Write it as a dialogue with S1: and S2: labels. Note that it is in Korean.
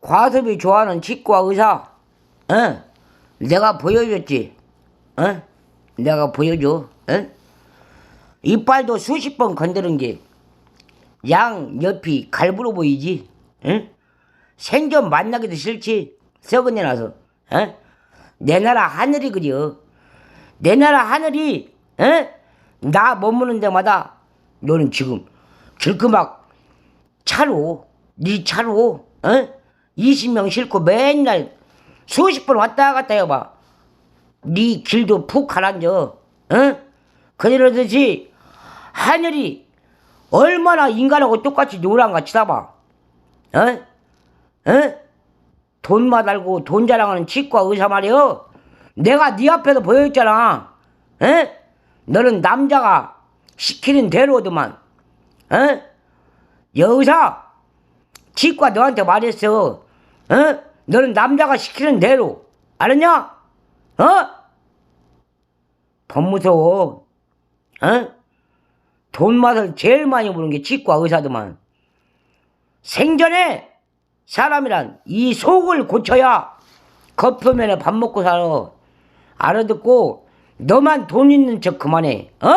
S1: 과습이 좋아하는 치과 의사, 어? 내가 보여줬지, 어? 내가 보여줘, 어? 이빨도 수십 번 건드린 게, 양 옆이 갈부로 보이지, 응? 생전 만나기도 싫지, 썩은 내 나서, 어? 내 나라 하늘이 그려. 내 나라 하늘이, 어? 나 머무는 데마다, 너는 지금, 길그막 차로, 네 차로, 어? 20명 싣고 맨날 수십 번 왔다 갔다 해봐. 네 길도 푹 가라앉아, 어? 그러듯이 하늘이 얼마나 인간하고 똑같이 노란가 치다봐, 어? 어? 돈만 알고 돈 자랑하는 치과 의사 말이여. 내가 네 앞에서 보여줬잖아. 어? 너는 남자가 시키는 대로더만. 어? 여의사 치과 너한테 말했어. 어? 너는 남자가 시키는 대로. 알았냐? 어? 더 무서워. 어? 돈 맛을 제일 많이 보는 게 치과 의사더만. 생전에 사람이란 이 속을 고쳐야 겉표면에 밥 먹고 살아. 알아듣고 너만 돈 있는 척 그만해. 어?